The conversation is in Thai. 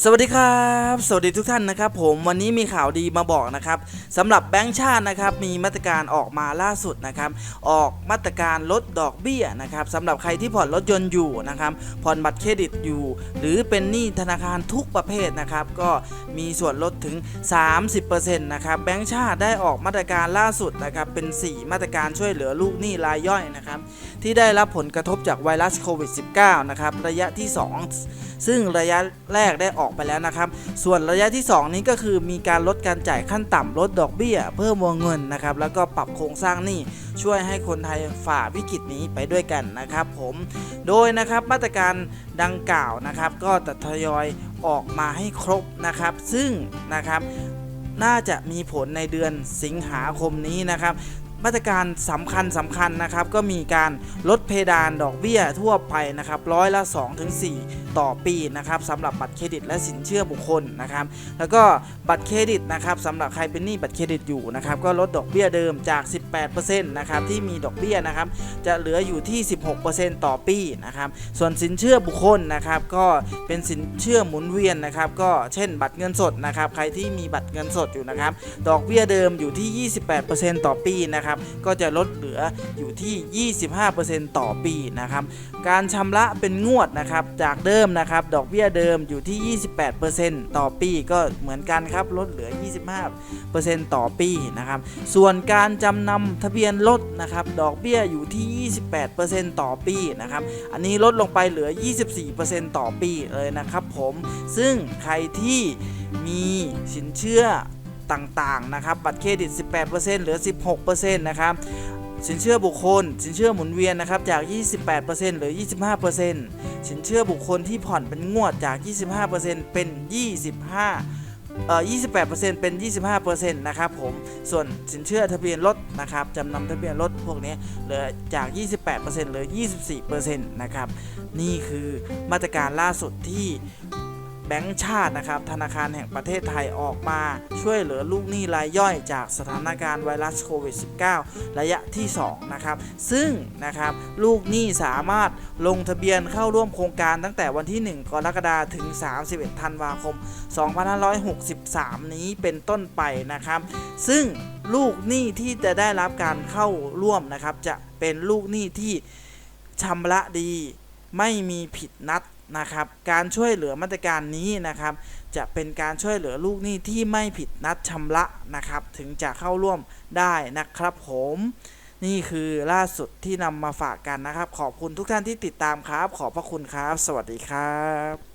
สวัสดีครับ สวัสดีทุกท่านนะครับ ผมวันนี้มีข่าวดีมาบอกนะครับสำหรับแบงก์ชาตินะครับมีมาตรการออกมาล่าสุดนะครับ ออกมาตรการลดดอกเบี้ยนะครับสำหรับใครที่ผ่อนรถยนต์อยู่นะครับผ่อนบัตรเครดิตอยู่ หรือเป็นหนี้ธนาคารทุกประเภทนะครับ ก็มีส่วนลดถึง 30%นะครับแบงก์ชาติได้ออกมาตรการล่าสุดนะครับเป็น 4 มาตรการช่วยเหลือลูกหนี้รายย่อยนะครับ ที่ได้รับผลกระทบจากไวรัสโควิด -19 นะครับระยะที่ 2 ซึ่งระยะแรกได้ออกไปแล้วนะครับ ส่วนระยะที่ 2 นี้ก็คือมีการลดการจ่ายขั้นต่ำลดดอกเบี้ย เพิ่มวงเงินนะครับแล้วก็ปรับโครงสร้างหนี้ช่วยให้คนไทยฝ่าวิกฤตนี้ไปด้วยกันนะครับผมโดยนะครับมาตรการดังกล่าวนะครับ ก็จะทยอยออกมาให้ครบนะครับ ซึ่งนะครับน่าจะมีผลในเดือนสิงหาคมนี้นะครับ มาตรการสำคัญสำคัญนะครับ ก็มีการลดเพดานดอกเบี้ยทั่วไปนะครับร้อยละ2-4ต่อปีนะครับสำหรับบัตรเครดิตและสินเชื่อบุคคลนะครับ แล้วก็บัตรเครดิตนะครับสำหรับใครเป็นหนี้บัตรเครดิตอยู่นะครับ ก็ลดดอกเบี้ยเดิมจาก 18%นะครับที่มีดอกเบี้ยนะครับ จะเหลืออยู่ที่ 16%ต่อปีนะครับ ส่วนสินเชื่อบุคคลนะครับ ก็เป็นสินเชื่อหมุนเวียนนะครับ ก็เช่นบัตรเงินสดนะครับ ใครที่มีบัตรเงินสดอยู่นะครับ ดอกเบี้ยเดิมอยู่ที่ 28%ต่อปีนะครับก็จะลดเหลืออยู่ที่ 25%ต่อปีนะครับการชำระเป็นงวดนะครับจากเดิมนะครับดอกเบี้ยเดิมอยู่ที่ 28%ต่อปีก็เหมือนกันครับลดเหลือ 25%ต่อปีนะครับส่วนการจำนำทะเบียนรถนะครับดอกเบี้ยอยู่ที่ 28%ต่อปีนะครับอันนี้ลดลงไปเหลือ 24%ต่อปีเลยนะครับผมซึ่งใครที่มีสินเชื่อ ต่างๆนะครับบัตรเครดิต 18%เหลือ 16%นะครับสินเชื่อบุคคล สินเชื่อหมุนเวียนนะครับจาก 28%เหลือ 25%สินเชื่อบุคคลที่ผ่อนเป็นงวดจาก 25%เป็น 25เอ่อ28%เป็น 25%นะครับผมส่วนสินเชื่อทะเบียนรถนะครับจำนำทะเบียนรถพวกนี้เหลือจาก 28%เหลือ 24%นะครับนี่คือมาตรการล่าสุดที่ แบงก์ชาตินะครับธนาคารแห่งประเทศไทยออกมาช่วยเหลือลูกหนี้รายย่อยจากสถานการณ์ไวรัสโควิด -19 ระยะที่ 2 นะครับ ซึ่งนะครับลูกหนี้สามารถลงทะเบียนเข้าร่วมโครงการตั้งแต่วันที่ 1 กรกฎาคมถึง 31 ธันวาคม 2563 นี้เป็นต้นไปนะครับ ซึ่งลูกหนี้ที่จะได้รับการเข้าร่วมนะครับ จะเป็นลูกหนี้ที่ชำระดีไม่มีผิดนัด นะครับการช่วยเหลือมาตรการนี้นะครับจะเป็นการช่วยเหลือลูกหนี้ที่ไม่ผิดนัดชำระนะครับถึงจะเข้าร่วมได้นะครับผมนี่คือล่าสุดที่นำมาฝากกันนะครับ ขอบคุณทุกท่านที่ติดตามครับ ขอบพระคุณครับ สวัสดีครับ